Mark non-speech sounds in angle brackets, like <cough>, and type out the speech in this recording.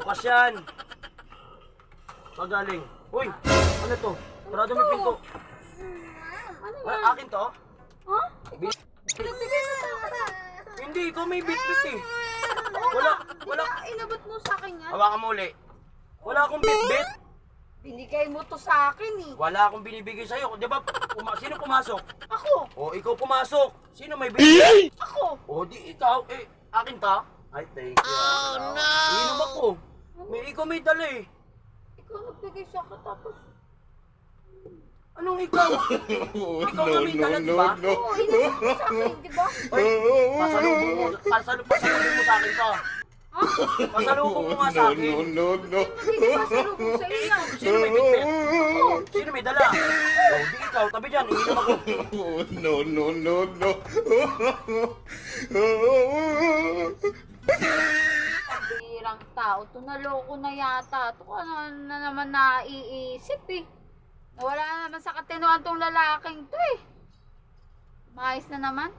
Bukas yan. Pagaling. Uy, ano to? Sarado may pinto. Ano Ah, yan? akin to? Ha? Bi- Pinagbigay mo sa akin. Hindi, ikaw may bit-bit eh. Wala, wala. Inabot mo sa akin yan? Hawakan mo uli. Wala akong bit-bit. Binigay mo to sa akin eh. Wala akong binibigay sa'yo. Di ba, puma- sino pumasok? Ako! O, ikaw pumasok. Sino may bit-bit? Ako! O, di ikaw. Eh, akin ta? Ay, thank you. Oh, no! Iinom ako. May ikaw may dala eh. Ikaw nagbigay sa akin tapos... Anong ikaw? <laughs> ikaw na may dala, di ba? Oo, inabot mo sa akin, di ba? Ay, pasalubong mo. Pasalubong, pasalubong mo sa akin to. Ha? Pasalubong mo nga sa akin. Hindi ba salubong sa iyo yan? Sino may bit-bit? Sino may dala? O, di ikaw. Tabi dyan. Iinom ako. <laughs> no, no, no, no. <laughs> Tao, to naloko na yata. Ito ka na, na naman naiisip eh. Nawala na naman sa katinuan tong lalaking to eh. Maayos na naman.